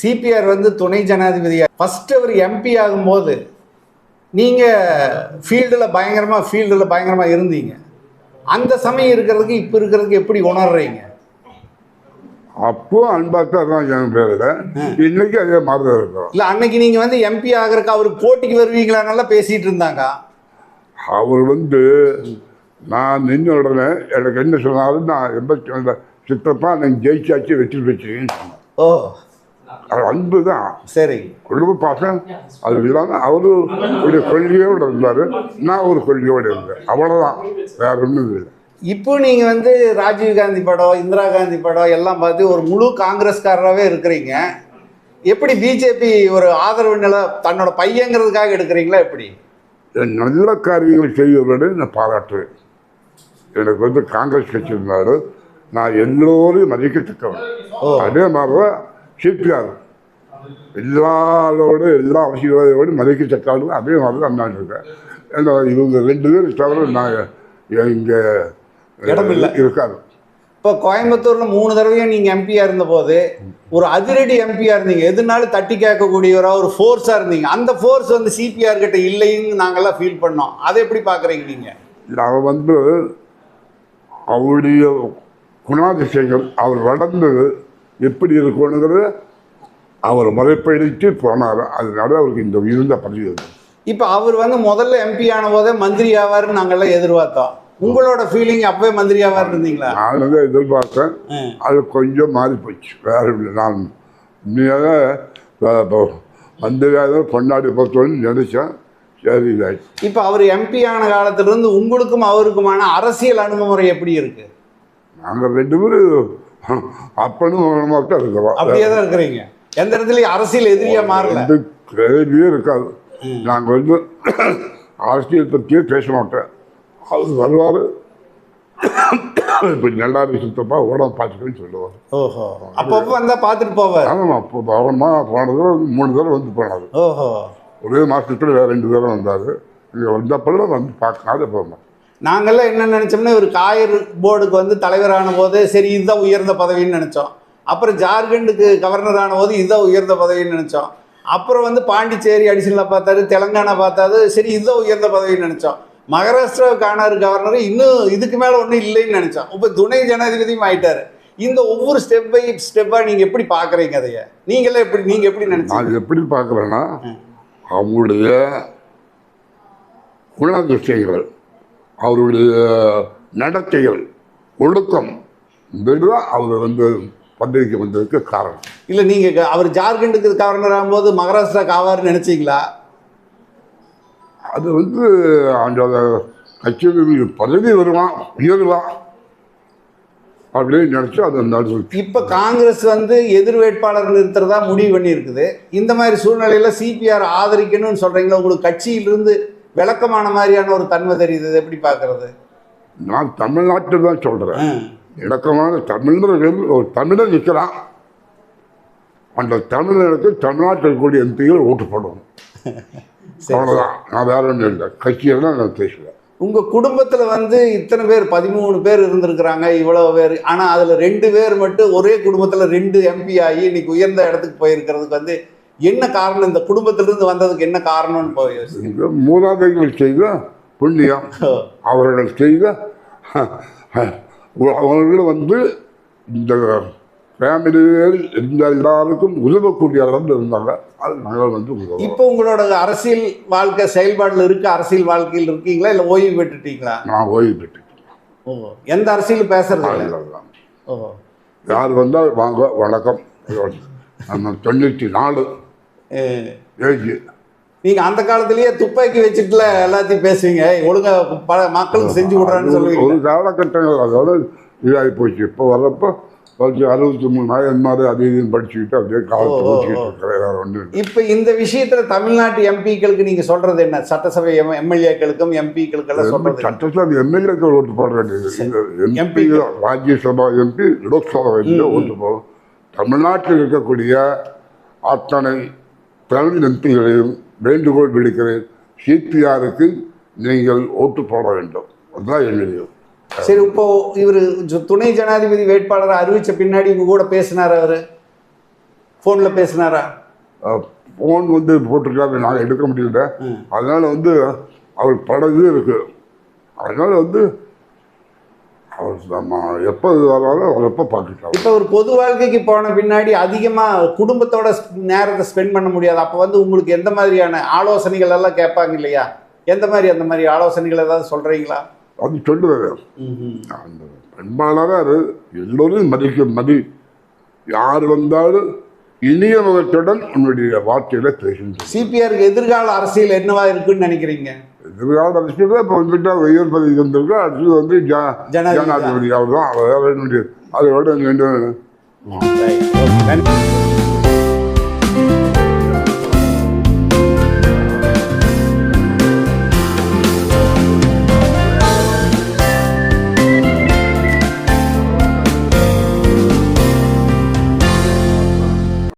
CPR வந்து துணை ஜனாதிபதியா? First அவர் MP ஆகும்போது நீங்க ஃபீல்டில் பயங்கரமா ஃபீல்டில் பயங்கரமா இருந்தீங்க. அந்த சமயம் இருக்கிறதுக்கு இப்போ இருக்கிறதுக்கு எப்படி உணர்றீங்க? அப்போ அன்பாத்தா தான் என் பேருல. இன்னைக்கு அதே மாதிரி தான் இருக்கும். இல்ல அன்னைக்கு நீங்க வந்து எம்பி ஆகிறதுக்கு அவருக்கு போட்டிக்கு வருவீங்களா நல்லா பேசிட்டு இருந்தாங்க. அவர் வந்து நான் நின்ன உடனே எனக்கு என்ன சொன்னாலும் நான் எண்பத்தி சித்தப்பா நான் ஜெயிச்சாச்சு வெற்றி பெற்றேன்னு சொன்னேன் ஓ. அது அன்பு தான் சரி குடும்ப பாசம் அது இல்லாமல் அவரு ஒரு கொள்கையோடு இருந்தார். நான் ஒரு கொள்கையோடு இருந்தேன். அவ்வளோதான் வேற ஒன்றும் இல்லை. இப்போ நீங்க வந்து ராஜீவ் காந்தி படம் இந்திரா காந்தி படம் எல்லாம் பார்த்து ஒரு முழு காங்கிரஸ்காரராகவே இருக்கிறீங்க. எப்படி பிஜேபி ஒரு ஆதரவு நில தன்னோட பையங்கிறதுக்காக எடுக்கிறீங்களா எப்படி? நல்ல காரியங்கள் செய்வதை நான் பாராட்டுவேன். எனக்கு வந்து காங்கிரஸ் கட்சி இருந்தார். நான் எல்லோரையும் மதிக்கத்தக்கவன். அதே மாதிரி சிபிஆர் எல்லாரோட எல்லா அரசியலோடு மதிக்கத்தக்கவனும் அதே மாதிரி தான் நான் இருக்கேன். ஏன்னா இவங்க ரெண்டு பேரும் தவிர நான் இங்கே இடமில்லை. இருக்காது இப்போ கோயம்புத்தூர்ல மூணு தடவையும் நீங்க எம்பியா இருந்த போது ஒரு அதிரடி எம்பியா இருந்தீங்க. எதுனாலும் தட்டி கேட்கக்கூடியவரா ஒரு ஃபோர்ஸா இருந்தீங்க. அந்த ஃபோர்ஸ் வந்து சிபிஆர் கிட்ட இல்லைன்னு நாங்கெல்லாம் ஃபீல் பண்ணோம். அதை எப்படி பாக்குறீங்க நீங்க? அவன் வந்து அவருடைய குணாதிசயங்கள் அவர் வளர்ந்தது எப்படி இருக்கணுங்கிறது அவர் முறைப்படுத்தி போனார். அதனால அவருக்கு இந்த உயர்ந்த பதவி வந்தது இப்போ அவர் வந்து முதல்ல எம்பி ஆன போதே மந்திரி ஆவார்னு நாங்கெல்லாம் எதிர்பார்த்தோம். உங்களோட ஃபீலிங் அப்பவே மந்திரி ஆவார் இருந்தீங்களா? நான் வந்து எதிர்பார்த்தேன். அது கொஞ்சம் மாறி போச்சு வேற இல்லை. நான் உண்மையாக மந்திரியாக பொன்னாடி பொறுத்தவரை நினைச்சேன். சரி இப்போ அவர் எம்பி ஆன காலத்திலிருந்து உங்களுக்கும் அவருக்குமான அரசியல் அணுகுமுறை எப்படி இருக்கு? நாங்கள் ரெண்டு பேரும் அப்பனும் மகனுமாக தான் இருக்கிறோம் அப்படியே தான் இருக்கிறீங்க. எந்த இடத்துலயும் அரசியல் எதிரியா மாறல. எந்த கேள்வியே இருக்காது. நாங்கள் வந்து அரசியல் பற்றியே பேச மாட்டேன். அவர் வருவார். இப்போ நல்லா சுத்தப்பா உடம்பு பார்த்துக்கன்னு சொல்லுவார். ஓஹோ. அப்பப்போ வந்தா பார்த்துட்டு போவார். ஆமாம் அப்போ கவனமாக போன தடவை வந்து மூணு தடவை வந்து போனார். ஓஹோ. ஒரே மாதத்துல வேறு ரெண்டு தடவை வந்தார். இங்கே வந்தப்பெல்லாம் வந்து பார்க்காத போகணும் நாங்கெல்லாம் என்ன நினைச்சோம்னா இவர் காயர் போர்டுக்கு வந்து தலைவரான போது சரி இதுதான் உயர்ந்த பதவின்னு நினைச்சோம். அப்புறம் ஜார்க்கண்டுக்கு கவர்னர் ஆன போது இதுதான் உயர்ந்த பதவின்னு நினைச்சோம். அப்புறம் வந்து பாண்டிச்சேரி அடிஷனலாக பார்த்தாரு தெலங்கானா பார்த்தாரு சரி இதுதான் உயர்ந்த பதவின்னு நினைச்சோம். மகாராஷ்டிராவுக்கு ஆனார் கவர்னர் இன்னும் இதுக்கு மேலே ஒன்றும் இல்லைன்னு நினைச்சோம். இப்போ துணை ஜனாதிபதியும் ஆயிட்டாரு. இந்த ஒவ்வொரு ஸ்டெப் பை ஸ்டெப்பாக நீங்கள் எப்படி பார்க்குறீங்க அதைய? நீங்களே எப்படி நீங்கள் எப்படி நினைச்சீங்க? நான் எப்படி பார்க்குறேன்னா அவங்களுடைய குணாதிசயங்கள் அவருடைய நடத்தைகள் ஒழுக்கம் இதுதான் அவர் வந்து பதவிக்கு வந்ததுக்கு காரணம். இல்லை நீங்கள் அவர் ஜார்க்கண்டுக்கு கவர்னர் ஆகும்போது மகாராஷ்டிராக்கு ஆவார்னு நினைச்சீங்களா? அது வந்து அந்த கட்சியில் பதவி வருவான் உயருவான் அப்படின்னு நினச்சி அதை நடந்துச்சு இப்ப காங்கிரஸ் வந்து எதிர் வேட்பாளர் நிறுத்துறதா முடிவு பண்ணி இருக்குது இந்த மாதிரி சூழ்நிலையில சிபிஆர் ஆதரிக்கணும்னு சொல்றீங்களா? உங்களுக்கு கட்சியிலிருந்து விளக்கமான மாதிரியான ஒரு தன்மை தெரியுது எப்படி பாக்குறது நான் தமிழ்நாட்டில் தான் சொல்கிறேன் இலக்கமான தமிழர்கள் ஒரு தமிழர் நிற்கிறான். அந்த தமிழருக்கு தமிழ்நாட்டில் இருக்கக்கூடிய எம்பிகள் ஓட்டு போடணும் அவ்வளோதான் நான் வேற ஒன்றும் இல்லை. கட்சியெல்லாம் நான் பேசுவேன். உங்க குடும்பத்துல வந்து இத்தனை பேர் பதிமூணு பேர் இருந்திருக்கிறாங்க இவ்வளவு பேர். ஆனா அதுல ரெண்டு பேர் மட்டும் ஒரே குடும்பத்துல ரெண்டு எம்பி ஆகி இன்னைக்கு உயர்ந்த இடத்துக்கு போயிருக்கிறதுக்கு வந்து என்ன காரணம்? இந்த குடும்பத்திலிருந்து வந்ததுக்கு என்ன காரணம்னு போய் யோசி- இந்த மூதாதைகள் செய்த புண்ணியம். அவர்கள் செய்த அவர்கள் வந்து இந்த ஃபேமிலியில் இருந்த எல்லாருக்கும் உதவக்கூடிய அளவில் இருந்தாங்க. அது நாங்கள் வந்து உதவும் இப்போ உங்களோட அரசியல் வாழ்க்கை செயல்பாடுல இருக்கு அரசியல் வாழ்க்கையில் இருக்கீங்களா? இல்ல ஓய்வு பெற்றுட்டீங்களா? நான் ஓய்வு பெற்றுட்டேன். ஓ எந்த அரசியல் பேசுறது. ஓ. யார் வந்தால் வாங்க வணக்கம். நம்ம தொண்ணூற்றி நாலு ஏ, ஏஜ் நீங்க அந்த காலத்திலேயே துப்பாக்கி வச்சுட்டுல எல்லாத்தையும் பேசுவீங்க. ஒழுங்கா பல மக்களுக்கு செஞ்சு விடுறான்னு ஒரு சொல்லுவீங்க காலகட்டங்கள் அதோட இதாகி போச்சு. இப்போ வர்றப்போ கொஞ்சம் அறுபத்தி மூணு நாயன் மாதிரி அது இதுன்னு படிச்சுக்கிட்டு அப்படியே காலத்தை ஓட்டிக்கிட்டு. இருக்கிறேன் வேற இல்லை. இப்ப இந்த விஷயத்துல தமிழ்நாட்டு எம்பிக்களுக்கு நீங்க சொல்றது என்ன? சட்டசபை எம்எல்ஏக்களுக்கும் எம்பிக்களுக்கெல்லாம் என்ன? சட்டசபை எம்எல்ஏக்கள் ஓட்டு போட வேண்டியது. MP. Rajya Sabha MP Lok Sabha MP ஓட்டு போடும். தமிழ்நாட்டில் இருக்கக்கூடிய அத்தனை தமிழ் எம்பிகளையும் வேண்டுகோள் விடுக்கிறேன். சிபிஆருக்கு நீங்கள் ஓட்டு போட வேண்டும். அதுதான் என்னுடைய சரி இப்போ இவர் துணை ஜனாதிபதி வேட்பாளரை அறிவிச்ச பின்னாடி உங்க கூட பேசினார் அவரு? ஃபோனில் பேசினாரா? ஃபோன் வந்து போட்டிருக்காரு நாங்கள் எடுக்க முடியல. அதனால வந்து அவர் படம் இது இருக்கு. அதனால வந்து நம்ம எப்போ அவர் எப்போ பார்த்துக்கலாம்? இப்போ ஒரு பொது வாழ்க்கைக்கு போன பின்னாடி அதிகமாக குடும்பத்தோட நேரத்தை ஸ்பெண்ட் பண்ண முடியாது. அப்போ வந்து உங்களுக்கு எந்த மாதிரியான ஆலோசனைகள் எல்லாம் கேட்பாங்க இல்லையா? எந்த மாதிரி அந்த மாதிரி ஆலோசனைகள் ஏதாவது சொல்கிறீங்களா அது சொல்லுவாரு அந்த பெண்பாளராக எல்லோரும் மதிக்க மதி யார் வந்தாலும் இனிய முகத்துடன் உன்னுடைய வார்த்தையில பேசுகின்ற சிபிஆருக்கு எதிர்கால அரசியல் என்னவா இருக்குன்னு நினைக்கிறீங்க? இப்போ வந்துட்டா உயர் பதவி வந்திருக்கு அடுத்தது வந்து ஜா ஜனாதிபதி. அவர் தான் அவர் வேண்டியது அதோட வேண்டும்